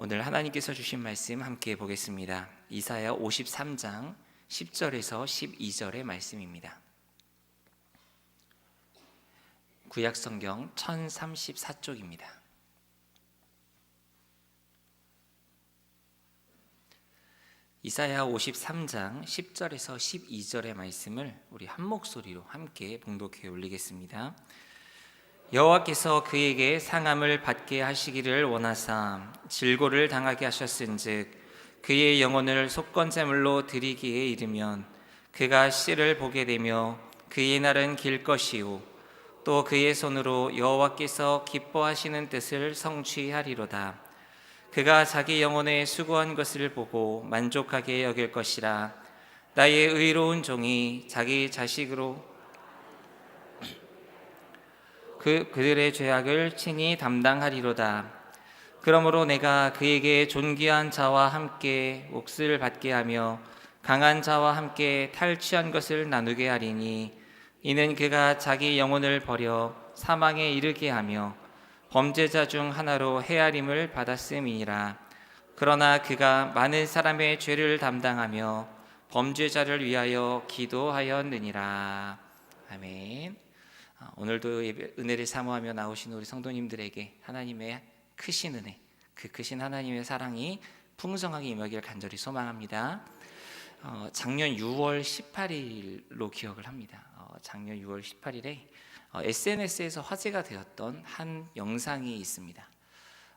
오늘 하나님께서 주신 말씀 함께 보겠습니다. 이사야 53장 10절에서 12절의 말씀입니다. 구약 성경 1034쪽입니다. 이사야 53장 10절에서 12절의 말씀을 우리 한 목소리로 함께 봉독해 올리겠습니다. 여호와께서 그에게 상함을 받게 하시기를 원하사 질고를 당하게 하셨은즉 그의 영혼을 속건제물로 드리기에 이르면 그가 씨를 보게 되며 그의 날은 길 것이요 또 그의 손으로 여호와께서 기뻐하시는 뜻을 성취하리로다. 그가 자기 영혼에 수고한 것을 보고 만족하게 여길 것이라. 나의 의로운 종이 자기 자식으로 그 그들의 죄악을 친히 담당하리로다. 그러므로 내가 그에게 존귀한 자와 함께 몫을 받게 하며 강한 자와 함께 탈취한 것을 나누게 하리니 이는 그가 자기 영혼을 버려 사망에 이르게 하며 범죄자 중 하나로 헤아림을 받았음이니라. 그러나 그가 많은 사람의 죄를 담당하며 범죄자를 위하여 기도하였느니라. 아멘. 아, 오늘도 은혜를 사모하며 나오신 우리 성도님들에게 하나님의 크신 은혜, 그 크신 하나님의 사랑이 풍성하게 임하기를 간절히 소망합니다. 어, 작년 6월 18일로 기억을 합니다. 어, 작년 6월 18일에 어, SNS에서 화제가 되었던 한 영상이 있습니다.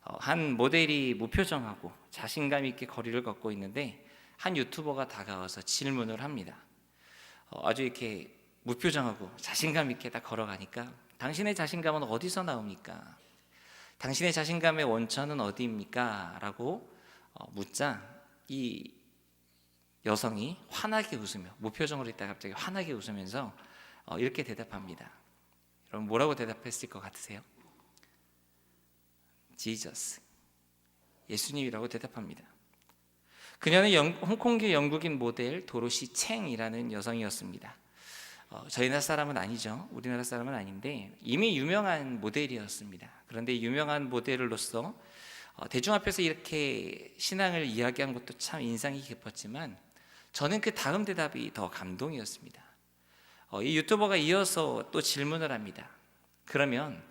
어, 한 모델이 무표정하고 자신감 있게 거리를 걷고 있는데 한 유튜버가 다가와서 질문을 합니다. 어, 아주 이렇게 무표정하고 자신감 있게 딱 걸어가니까 당신의 자신감은 어디서 나옵니까? 당신의 자신감의 원천은 어디입니까? 라고 어, 묻자 이 여성이 환하게 웃으며 무표정으로 있다가 갑자기 환하게 웃으면서 어, 이렇게 대답합니다. 여러분 뭐라고 대답했을 것 같으세요? 지저스 예수님이라고 대답합니다. 그녀는 영, 홍콩계 영국인 모델 도로시 챙이라는 여성이었습니다. 어, 저희 나라 사람은 아니죠. 우리나라 사람은 아닌데 이미 유명한 모델이었습니다. 그런데 유명한 모델로서 어, 대중 앞에서 이렇게 신앙을 이야기한 것도 참 인상이 깊었지만 저는 그 다음 대답이 더 감동이었습니다. 어, 이 유튜버가 이어서 또 질문을 합니다. 그러면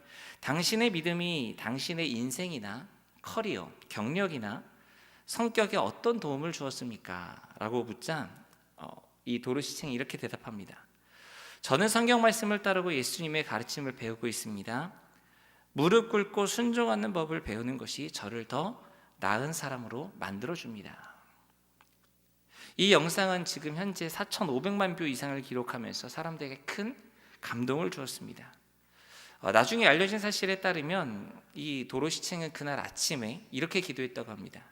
당신의 믿음이 당신의 인생이나 커리어, 경력이나 성격에 어떤 도움을 주었습니까? 라고 묻자 어, 이 도르시청이 이렇게 대답합니다. 저는 성경 말씀을 따르고 예수님의 가르침을 배우고 있습니다. 무릎 꿇고 순종하는 법을 배우는 것이 저를 더 나은 사람으로 만들어 줍니다. 이 영상은 지금 현재 4,500만 뷰 이상을 기록하면서 사람들에게 큰 감동을 주었습니다. 어, 나중에 알려진 사실에 따르면 이 도로시청은 그날 아침에 이렇게 기도했다고 합니다.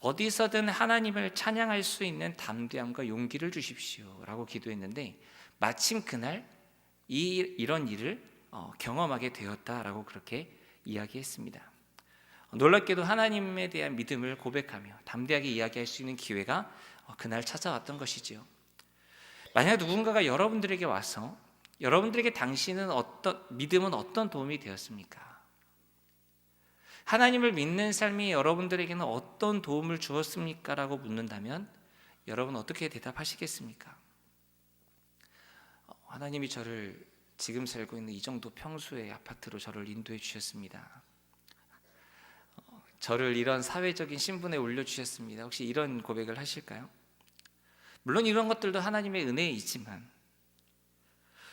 어디서든 하나님을 찬양할 수 있는 담대함과 용기를 주십시오 라고 기도했는데 마침 그날 이 이런 일을 어, 경험하게 되었다라고 그렇게 이야기했습니다. 놀랍게도 하나님에 대한 믿음을 고백하며 담대하게 이야기할 수 있는 기회가 어, 그날 찾아왔던 것이지요. 만약 누군가가 여러분들에게 와서 여러분들에게 당신은 어떤 믿음은 어떤 도움이 되었습니까? 하나님을 믿는 삶이 여러분들에게는 어떤 도움을 주었습니까? 라고 묻는다면 여러분 어떻게 대답하시겠습니까? 어, 하나님이 저를 지금 살고 있는 이 정도 평수의 아파트로 저를 인도해 주셨습니다. 어, 저를 이런 사회적인 신분에 올려 주셨습니다. 혹시 이런 고백을 하실까요? 물론 이런 것들도 하나님의 은혜이지만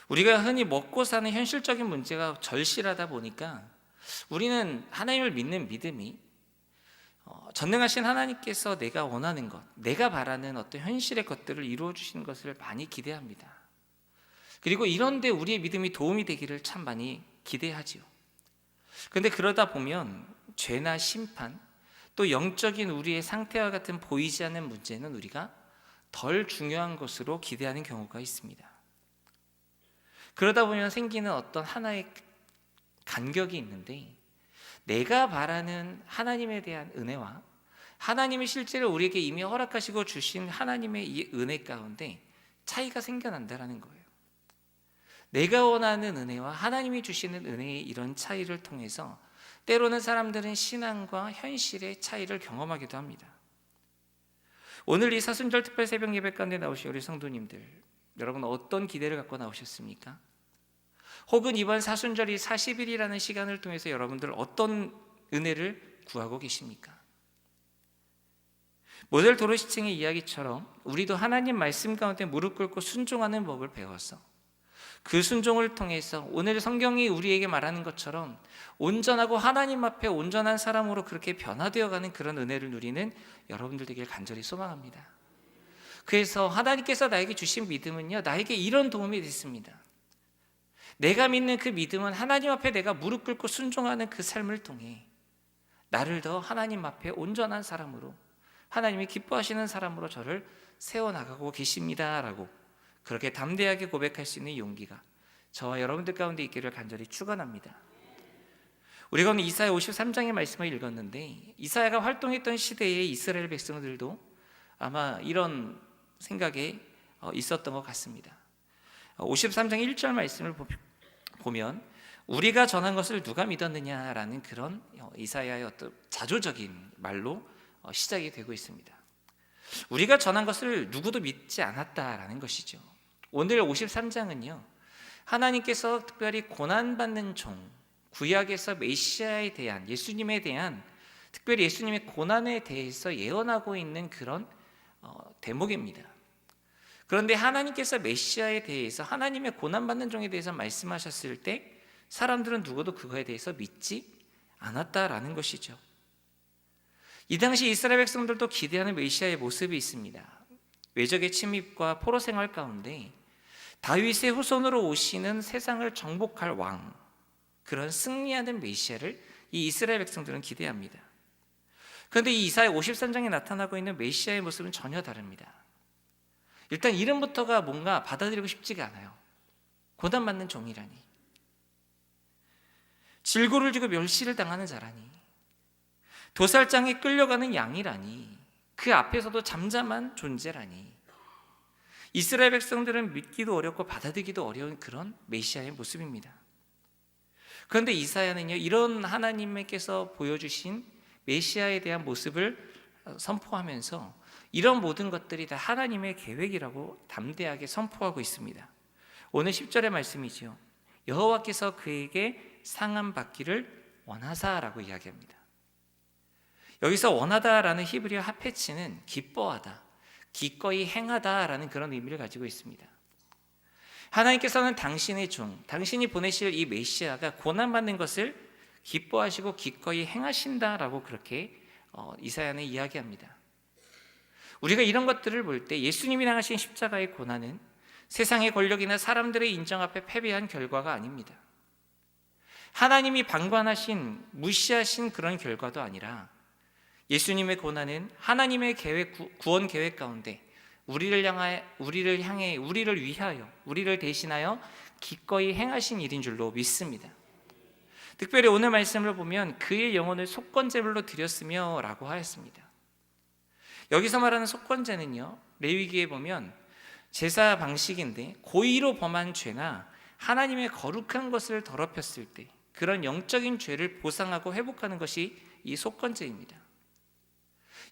우리가 흔히 먹고 사는 현실적인 문제가 절실하다 보니까 우리는 하나님을 믿는 믿음이 어, 전능하신 하나님께서 내가 원하는 것, 내가 바라는 어떤 현실의 것들을 이루어 주시는 것을 많이 기대합니다. 그리고 이런데 우리의 믿음이 도움이 되기를 참 많이 기대하지요. 그런데 그러다 보면 죄나 심판, 또 영적인 우리의 상태와 같은 보이지 않는 문제는 우리가 덜 중요한 것으로 기대하는 경우가 있습니다. 그러다 보면 생기는 어떤 하나의 간격이 있는데 내가 바라는 하나님에 대한 은혜와 하나님이 실제로 우리에게 이미 허락하시고 주신 하나님의 이 은혜 가운데 차이가 생겨난다라는 거예요. 내가 원하는 은혜와 하나님이 주시는 은혜의 이런 차이를 통해서 때로는 사람들은 신앙과 현실의 차이를 경험하기도 합니다. 오늘 이 사순절 특별 새벽 예배 가운데 나오신 우리 성도님들, 여러분 어떤 기대를 갖고 나오셨습니까? 혹은 이번 사순절이 40일이라는 시간을 통해서 여러분들 어떤 은혜를 구하고 계십니까? 모델 도로시층의 이야기처럼 우리도 하나님 말씀 가운데 무릎 꿇고 순종하는 법을 배워서 그 순종을 통해서 오늘 성경이 우리에게 말하는 것처럼 온전하고 하나님 앞에 온전한 사람으로 그렇게 변화되어 가는 그런 은혜를 누리는 여러분들 되길 간절히 소망합니다. 그래서 하나님께서 나에게 주신 믿음은요, 나에게 이런 도움이 됐습니다. 내가 믿는 그 믿음은 하나님 앞에 내가 무릎 꿇고 순종하는 그 삶을 통해 나를 더 하나님 앞에 온전한 사람으로 하나님이 기뻐하시는 사람으로 저를 세워나가고 계십니다라고 그렇게 담대하게 고백할 수 있는 용기가 저와 여러분들 가운데 있기를 간절히 축원합니다. 우리가 오늘 이사야 53장의 말씀을 읽었는데 이사야가 활동했던 시대의 이스라엘 백성들도 아마 이런 생각에 어, 있었던 것 같습니다. 53장 1절 말씀을 보면 우리가 전한 것을 누가 믿었느냐라는 그런 어, 이사야의 어떤 자조적인 말로 어, 시작이 되고 있습니다. 우리가 전한 것을 누구도 믿지 않았다라는 것이죠. 오늘 53장은요. 하나님께서 특별히 고난받는 종, 구약에서 메시아에 대한 예수님에 대한 특별히 예수님의 고난에 대해서 예언하고 있는 그런 어, 대목입니다. 그런데 하나님께서 메시아에 대해서 하나님의 고난받는 종에 대해서 말씀하셨을 때 사람들은 누구도 그거에 대해서 믿지 않았다라는 것이죠. 이 당시 이스라엘 백성들도 기대하는 메시아의 모습이 있습니다. 외적의 침입과 포로 생활 가운데 다윗의 후손으로 오시는 세상을 정복할 왕 그런 승리하는 메시아를 이 이스라엘 백성들은 기대합니다. 그런데 이 이사야 53장에 나타나고 있는 메시아의 모습은 전혀 다릅니다. 일단 이름부터가 뭔가 받아들이고 싶지가 않아요. 고난받는 종이라니. 질고를 지고 멸시를 당하는 자라니. 도살장에 끌려가는 양이라니. 그 앞에서도 잠잠한 존재라니. 이스라엘 백성들은 믿기도 어렵고 받아들이기도 어려운 그런 메시아의 모습입니다. 그런데 이사야는요, 이런 하나님께서 보여주신 메시아에 대한 모습을 선포하면서 이런 모든 것들이 다 하나님의 계획이라고 담대하게 선포하고 있습니다. 오늘 10절의 말씀이지요. 여호와께서 그에게 상함 받기를 원하사라고 이야기합니다. 여기서 원하다라는 히브리어 하페치는 기뻐하다, 기꺼이 행하다라는 그런 의미를 가지고 있습니다. 하나님께서는 당신의 종, 당신이 보내실 이 메시아가 고난받는 것을 기뻐하시고 기꺼이 행하신다라고 그렇게 어, 이사야는 이야기합니다. 우리가 이런 것들을 볼 때 예수님이 당하신 십자가의 고난은 세상의 권력이나 사람들의 인정 앞에 패배한 결과가 아닙니다. 하나님이 방관하신 무시하신 그런 결과도 아니라 예수님의 고난은 하나님의 계획 구원 계획 가운데 우리를 향하여 우리를 향해 우리를 위하여 우리를 대신하여 기꺼이 행하신 일인 줄로 믿습니다. 특별히 오늘 말씀을 보면 그의 영혼을 속건제물로 드렸으며라고 하였습니다. 여기서 말하는 속건제는요 레위기에 보면 제사 방식인데 고의로 범한 죄나 하나님의 거룩한 것을 더럽혔을 때 그런 영적인 죄를 보상하고 회복하는 것이 이 속건제입니다.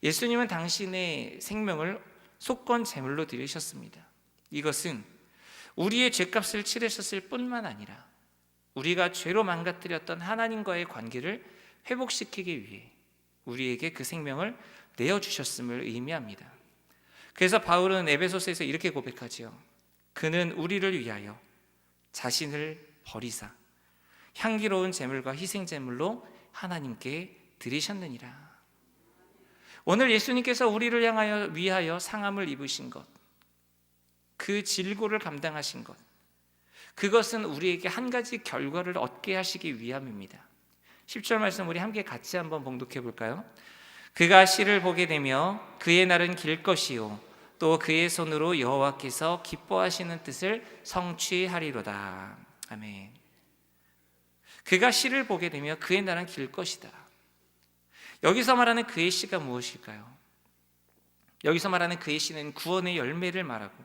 예수님은 당신의 생명을 속건 제물로 드리셨습니다. 이것은 우리의 죄값을 치르셨을 뿐만 아니라 우리가 죄로 망가뜨렸던 하나님과의 관계를 회복시키기 위해 우리에게 그 생명을 내어 주셨음을 의미합니다. 그래서 바울은 에베소서에서 이렇게 고백하지요. 그는 우리를 위하여 자신을 버리사 향기로운 제물과 희생 제물로 하나님께 드리셨느니라. 오늘 예수님께서 우리를 향하여 위하여 상함을 입으신 것, 그 질고를 감당하신 것, 그것은 우리에게 한 가지 결과를 얻게 하시기 위함입니다. 10절 말씀 우리 함께 같이 한번 봉독해 볼까요? 그가 씨를 보게 되며 그의 날은 길 것이요 또 그의 손으로 여호와께서 기뻐하시는 뜻을 성취하리로다. 아멘. 그가 씨를 보게 되며 그의 날은 길 것이다. 여기서 말하는 그의 씨가 무엇일까요? 여기서 말하는 그의 씨는 구원의 열매를 말하고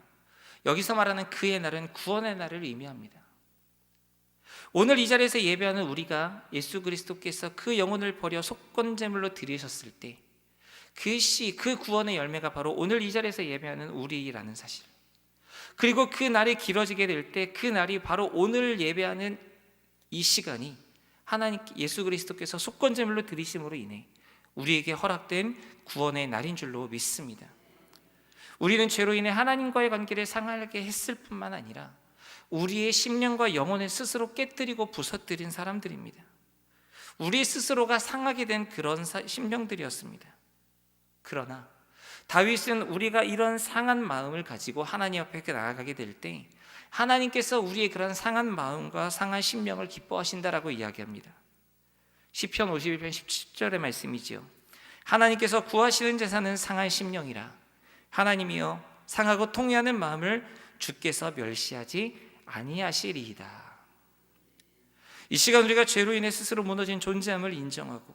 여기서 말하는 그의 날은 구원의 날을 의미합니다. 오늘 이 자리에서 예배하는 우리가 예수 그리스도께서 그 영혼을 버려 속건제물로 드리셨을 때그 시, 그 구원의 열매가 바로 오늘 이 자리에서 예배하는 우리라는 사실. 그리고 그 날이 길어지게 될 때 그 날이 바로 오늘 예배하는 이 시간이 하나님 예수 그리스도께서 속건제물로 드리심으로 인해 우리에게 허락된 구원의 날인 줄로 믿습니다. 우리는 죄로 인해 하나님과의 관계를 상하게 했을 뿐만 아니라 우리의 심령과 영혼을 스스로 깨뜨리고 부서뜨린 사람들입니다. 우리 스스로가 상하게 된 그런 사- 심령들이었습니다. 그러나 다윗은 우리가 이런 상한 마음을 가지고 하나님 앞에 나아가게 될 때 하나님께서 우리의 그런 상한 마음과 상한 심령을 기뻐하신다라고 이야기합니다. 시편 51편 17절의 말씀이지요. 하나님께서 구하시는 제사는 상한 심령이라 하나님이여 상하고 통해하는 마음을 주께서 멸시하지 아니하시리이다. 이 시간 우리가 죄로 인해 스스로 무너진 존재함을 인정하고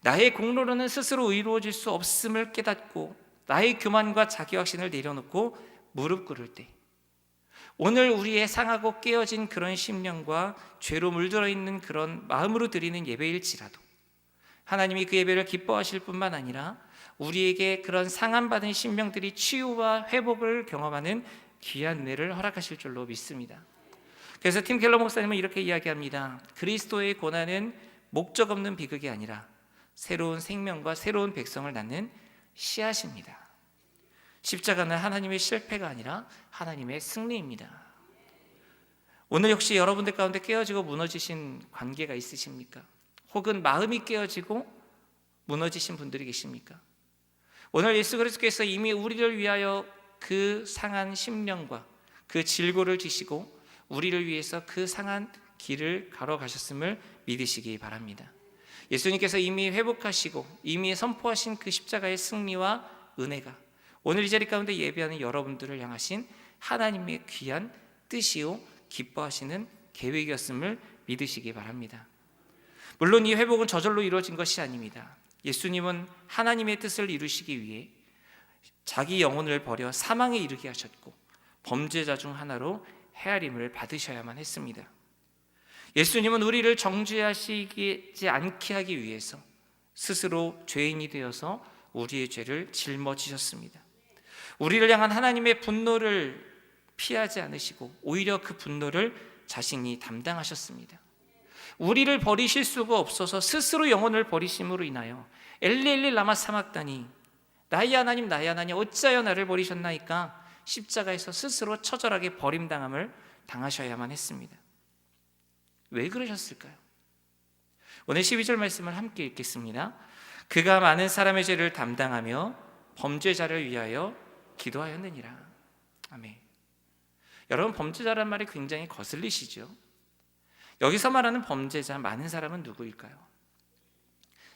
나의 공로로는 스스로 의로워질 수 없음을 깨닫고 나의 교만과 자기 확신을 내려놓고 무릎 꿇을 때 오늘 우리의 상하고 깨어진 그런 심령과 죄로 물들어 있는 그런 마음으로 드리는 예배일지라도 하나님이 그 예배를 기뻐하실 뿐만 아니라 우리에게 그런 상함받은 심령들이 치유와 회복을 경험하는 귀한 은혜를 허락하실 줄로 믿습니다. 그래서 팀 켈러 목사님은 이렇게 이야기합니다. 그리스도의 고난은 목적 없는 비극이 아니라 새로운 생명과 새로운 백성을 낳는 씨앗입니다. 십자가는 하나님의 실패가 아니라 하나님의 승리입니다. 오늘 역시 여러분들 가운데 깨어지고 무너지신 관계가 있으십니까? 혹은 마음이 깨어지고 무너지신 분들이 계십니까? 오늘 예수 그리스도께서 이미 우리를 위하여 그 상한 심령과 그 질고를 지시고 우리를 위해서 그 상한 길을 걸어가셨음을 믿으시기 바랍니다. 예수님께서 이미 회복하시고 이미 선포하신 그 십자가의 승리와 은혜가 오늘 이 자리 가운데 예배하는 여러분들을 향하신 하나님의 귀한 뜻이요 기뻐하시는 계획이었음을 믿으시기 바랍니다. 물론 이 회복은 저절로 이루어진 것이 아닙니다. 예수님은 하나님의 뜻을 이루시기 위해 자기 영혼을 버려 사망에 이르게 하셨고 범죄자 중 하나로 헤아림을 받으셔야만 했습니다. 예수님은 우리를 정죄하시지 않게 하기 위해서 스스로 죄인이 되어서 우리의 죄를 짊어지셨습니다. 우리를 향한 하나님의 분노를 피하지 않으시고 오히려 그 분노를 자신이 담당하셨습니다. 우리를 버리실 수가 없어서 스스로 영혼을 버리심으로 인하여 엘리엘리 라마 사막다니 나의 하나님 나의 하나님 어찌하여 나를 버리셨나이까 십자가에서 스스로 처절하게 버림당함을 당하셔야만 했습니다. 왜 그러셨을까요? 오늘 12절 말씀을 함께 읽겠습니다. 그가 많은 사람의 죄를 담당하며 범죄자를 위하여 기도하였느니라. 아멘. 여러분 범죄자란 말이 굉장히 거슬리시죠? 여기서 말하는 범죄자 많은 사람은 누구일까요?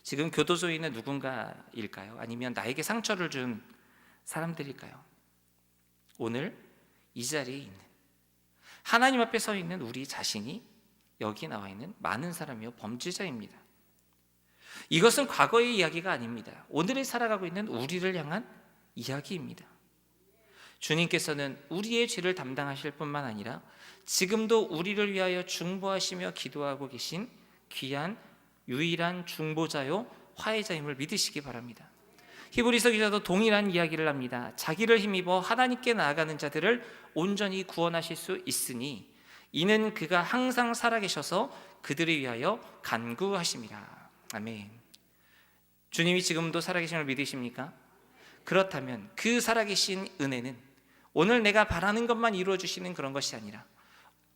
지금 교도소에 있는 누군가일까요? 아니면 나에게 상처를 준 사람들일까요? 오늘 이 자리에 있는 하나님 앞에 서 있는 우리 자신이 여기 나와 있는 많은 사람이요 범죄자입니다. 이것은 과거의 이야기가 아닙니다. 오늘에 살아가고 있는 우리를 향한 이야기입니다. 주님께서는 우리의 죄를 담당하실 뿐만 아니라 지금도 우리를 위하여 중보하시며 기도하고 계신 귀한 유일한 중보자요 화해자임을 믿으시기 바랍니다. 히브리서 기자도 동일한 이야기를 합니다. 자기를 힘입어 하나님께 나아가는 자들을 온전히 구원하실 수 있으니 이는 그가 항상 살아계셔서 그들을 위하여 간구하심이라. 아멘. 주님이 지금도 살아계심을 믿으십니까? 그렇다면 그 살아계신 은혜는 오늘 내가 바라는 것만 이루어 주시는 그런 것이 아니라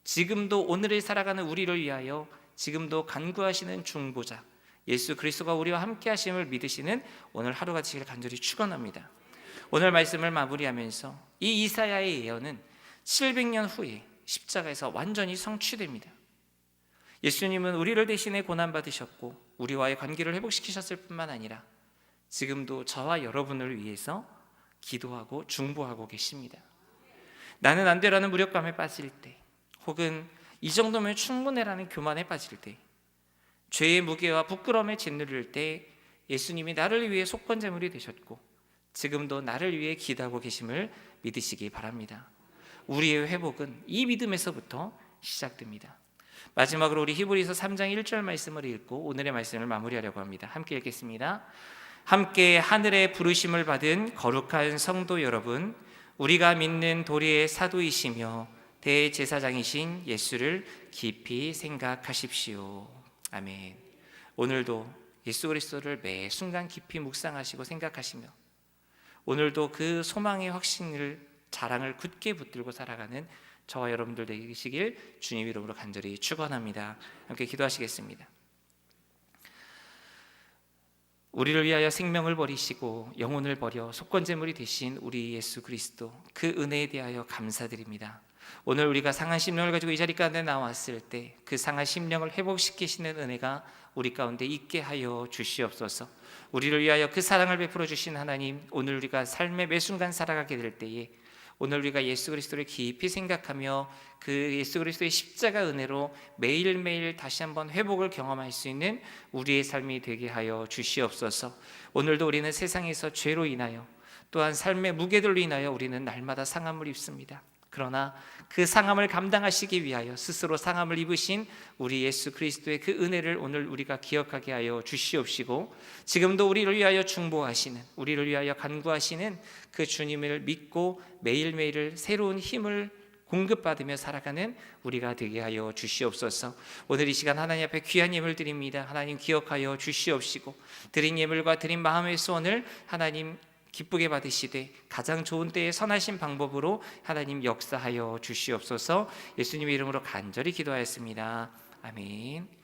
지금도 오늘을 살아가는 우리를 위하여 지금도 간구하시는 중보자 예수 그리스도가 우리와 함께 하심을 믿으시는 오늘 하루가 되기를 간절히 축원합니다. 오늘 말씀을 마무리하면서 이 이사야의 예언은 700년 후에 십자가에서 완전히 성취됩니다. 예수님은 우리를 대신해 고난 받으셨고 우리와의 관계를 회복시키셨을 뿐만 아니라 지금도 저와 여러분을 위해서 기도하고 중보하고 계십니다. 나는 안 되라는 무력감에 빠질 때 혹은 이 정도면 충분해라는 교만에 빠질 때 죄의 무게와 부끄러움에 짓누를 때 예수님이 나를 위해 속건제물이 되셨고 지금도 나를 위해 기도하고 계심을 믿으시기 바랍니다. 우리의 회복은 이 믿음에서부터 시작됩니다. 마지막으로 우리 히브리서 3장 1절 말씀을 읽고 오늘의 말씀을 마무리하려고 합니다. 함께 읽겠습니다. 함께 하늘의 부르심을 받은 거룩한 성도 여러분, 우리가 믿는 도리의 사도이시며 대제사장이신 예수를 깊이 생각하십시오. 아멘. 오늘도 예수 그리스도를 매 순간 깊이 묵상하시고 생각하시며 오늘도 그 소망의 확신을 자랑을 굳게 붙들고 살아가는 저와 여러분들 되시길 주님 이름으로 간절히 축원합니다. 함께 기도하시겠습니다. 우리를 위하여 생명을 버리시고 영혼을 버려 속건제물이 되신 우리 예수 그리스도 그 은혜에 대하여 감사드립니다. 오늘 우리가 상한 심령을 가지고 이 자리 가운데 나왔을 때 그 상한 심령을 회복시키시는 은혜가 우리 가운데 있게 하여 주시옵소서. 우리를 위하여 그 사랑을 베풀어 주신 하나님, 오늘 우리가 삶의 매 순간 살아가게 될 때에 오늘 우리가 예수 그리스도를 깊이 생각하며 그 예수 그리스도의 십자가 은혜로 매일매일 다시 한번 회복을 경험할 수 있는 우리의 삶이 되게 하여 주시옵소서. 오늘도 우리는 세상에서 죄로 인하여 또한 삶의 무게들로 인하여 우리는 날마다 상함을 입습니다. 그러나 그 상함을 감당하시기 위하여 스스로 상함을 입으신 우리 예수 그리스도의 그 은혜를 오늘 우리가 기억하게 하여 주시옵시고 지금도 우리를 위하여 중보하시는 우리를 위하여 간구하시는 그 주님을 믿고 매일매일을 새로운 힘을 공급받으며 살아가는 우리가 되게 하여 주시옵소서. 오늘 이 시간 하나님 앞에 귀한 예물 드립니다. 하나님 기억하여 주시옵시고 드린 예물과 드린 마음의 소원을 하나님 기쁘게 받으시되 가장 좋은 때에 선하신 방법으로 하나님 역사하여 주시옵소서. 예수님의 이름으로 간절히 기도하였습니다. 아멘.